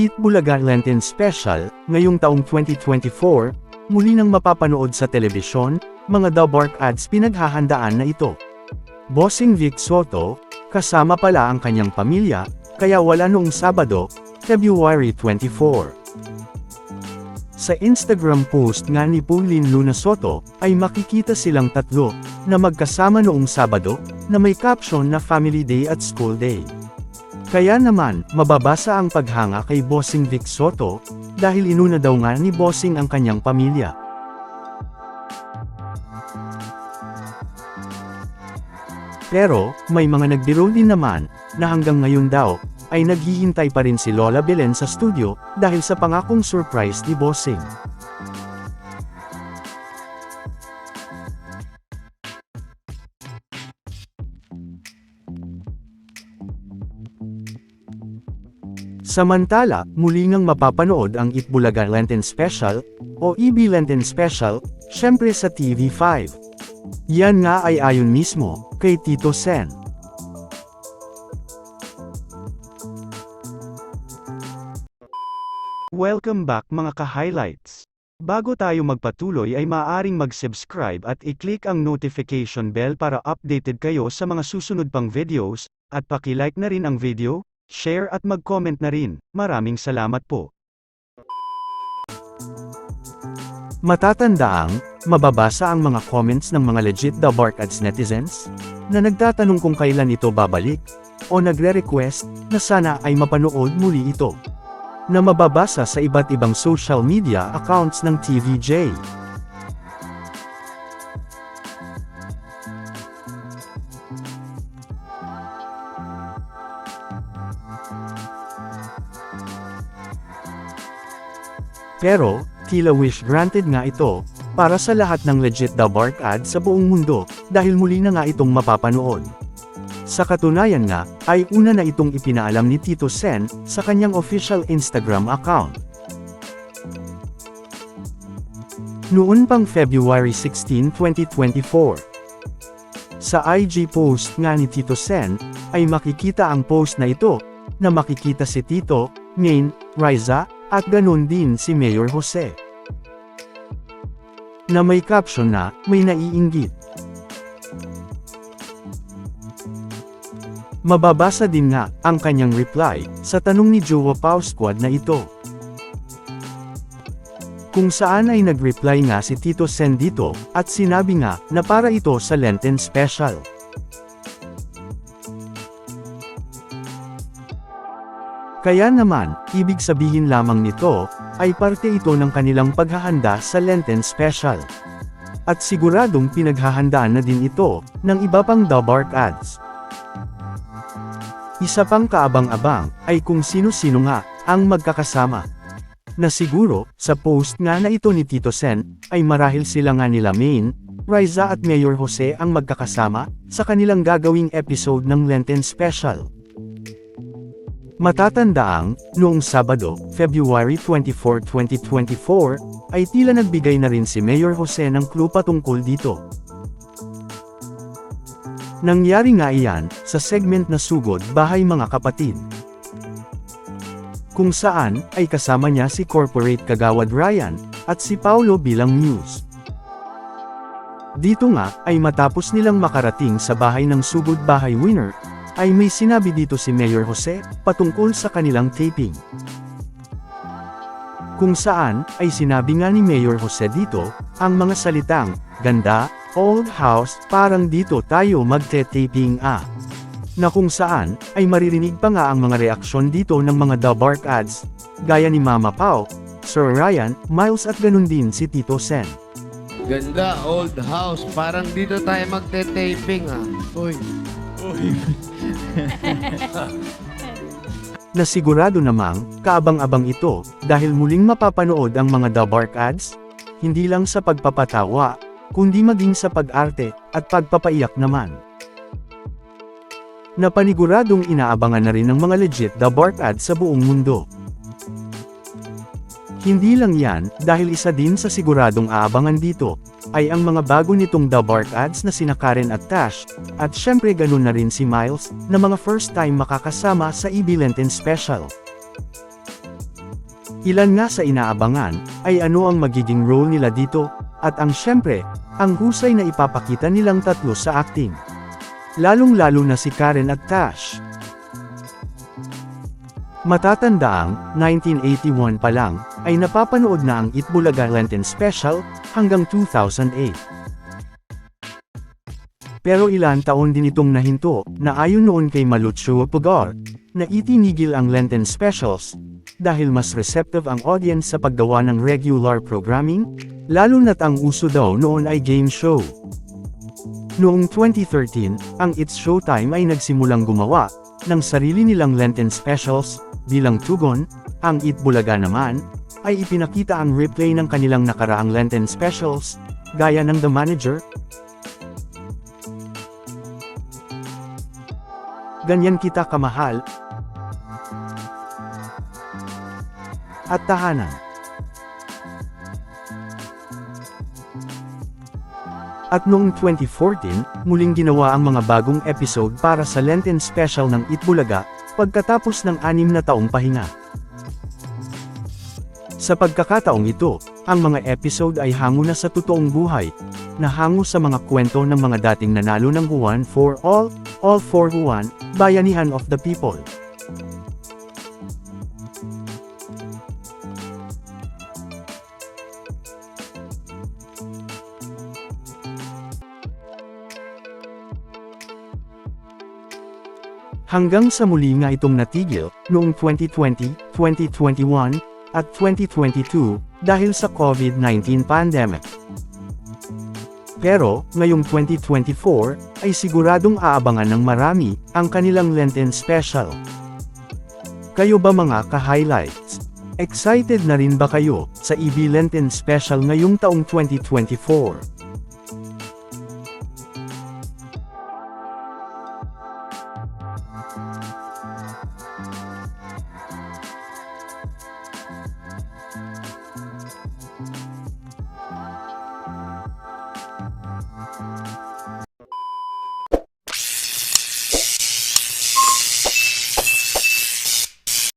Eat Bulaga Lenten Special, ngayong taong 2024, muli nang mapapanood sa telebisyon, mga Dabark ads pinaghahandaan na ito. Bossing Vic Soto, kasama pala ang kanyang pamilya, kaya wala noong Sabado, February 24. Sa Instagram post nga ni Pauline Luna Soto, ay makikita silang tatlo, na magkasama noong Sabado, na may caption na Family Day at School Day. Kaya naman, mababasa ang paghanga kay Bossing Vic Soto, dahil inuna daw nga ni Bossing ang kanyang pamilya. Pero, may mga nagbiro din naman, na hanggang ngayon daw, ay naghihintay pa rin si Lola Belen sa studio, dahil sa pangakong surprise ni Bossing. Samantala, muli ngang mapapanood ang Itbulaga Lenten Special, o EB Lenten Special, syempre sa TV5. Yan nga ay ayon mismo, kay Tito Sen. Welcome back mga ka-highlights. Bago tayo magpatuloy ay maaaring mag-subscribe at i-click ang notification bell para updated kayo sa mga susunod pang videos, at paki-like na rin ang video, share at mag-comment na rin. Maraming salamat po. Matatandaang, mababasa ang mga comments ng mga legit The Bark Ads netizens, na nagtatanong kung kailan ito babalik, o nagre-request, na sana ay mapanood muli ito. Na mababasa sa iba't ibang social media accounts ng TVJ. Pero, tila wish granted nga ito, para sa lahat ng legit The Bark ad sa buong mundo, dahil muli na nga itong mapapanood. Sa katunayan nga, ay una na itong ipinaalam ni Tito Sen, sa kanyang official Instagram account. Noon pang February 16, 2024. Sa IG post nga ni Tito Sen, ay makikita ang post na ito, na makikita si Tito, Main, Riza, at ganun din si Mayor Jose. Na may caption na, may naiinggit. Mababasa din nga, ang kanyang reply, sa tanong ni Jowa Pau Squad na ito. Kung saan ay nag-reply nga si Tito Sen dito, at sinabi nga, na para ito sa Lenten Special. Kaya naman, ibig sabihin lamang nito, ay parte ito ng kanilang paghahanda sa Lenten Special. At siguradong pinaghahandaan na din ito, ng iba pang The Bark ads. Isa pang kaabang-abang, ay kung sino-sino nga, ang magkakasama. Na siguro, sa post nga na ito ni Tito Sen, ay marahil sila nga nila Main, Riza at Mayor Jose ang magkakasama, sa kanilang gagawing episode ng Lenten Special. Matatandaang, noong Sabado, February 24, 2024, ay tila nagbigay na rin si Mayor Jose ng clue patungkol dito. Nangyari nga iyan, sa segment na Sugod Bahay Mga Kapatid. Kung saan, ay kasama niya si Corporate Kagawad Ryan, at si Paulo bilang news. Dito nga, ay matapos nilang makarating sa bahay ng Sugod Bahay winner, ay may sinabi dito si Mayor Jose, patungkol sa kanilang taping. Kung saan, ay sinabi nga ni Mayor Jose dito, ang mga salitang, ganda, old house, parang dito tayo magte-taping ah. Na kung saan, ay maririnig pa nga ang mga reaksyon dito ng mga The Bark ads, gaya ni Mama Pau, Sir Ryan, Miles at ganun din si Tito Sen. Ganda, old house. Parang dito tayo magte-taping ah. Uy. Na sigurado namang, kaabang-abang ito, dahil muling mapapanood ang mga The Bark ads, hindi lang sa pagpapatawa, kundi maging sa pag-arte, at pagpapaiyak naman. Na paniguradong inaabangan na rin ng mga legit The Bark ads sa buong mundo. Hindi lang yan, dahil isa din sa siguradong aabangan dito, ay ang mga bago nitong The Bark ads na sina Karen at Tash, at syempre ganun na rin si Miles, na mga first time makakasama sa EB Lenten Special. Ilan nga sa inaabangan, ay ano ang magiging role nila dito, at ang syempre, ang husay na ipapakita nilang tatlo sa acting. Lalong-lalo na si Karen at Tash. Matatandaang, 1981 pa lang, ay napapanood na ang Itbulaga Lenten Special, hanggang 2008. Pero ilan taon din itong nahinto, na ayon noon kay Malucho Pugar, na itinigil ang Lenten Specials, dahil mas receptive ang audience sa paggawa ng regular programming, lalo na't ang uso daw noon ay game show. Noong 2013, ang It's Showtime ay nagsimulang gumawa ng sarili nilang Lenten specials, bilang tugon, ang It Bulaga naman, ay ipinakita ang replay ng kanilang nakaraang Lenten specials, gaya ng The Manager, Ganyan kita kamahal, at tahanan. At noong 2014, muling ginawa ang mga bagong episode para sa Lenten special ng Itbulaga, pagkatapos ng anim na taong pahinga. Sa pagkakataong ito, ang mga episode ay hango na sa totoong buhay, na hango sa mga kwento ng mga dating nanalo ng One for All, All for One, Bayanihan of the People. Hanggang sa muli nga itong natigil, noong 2020, 2021, at 2022, dahil sa COVID-19 pandemic. Pero, ngayong 2024, ay siguradong aabangan ng marami, ang kanilang Lenten Special. Kayo ba mga ka-highlights? Excited na rin ba kayo, sa EB Lenten Special ngayong taong 2024?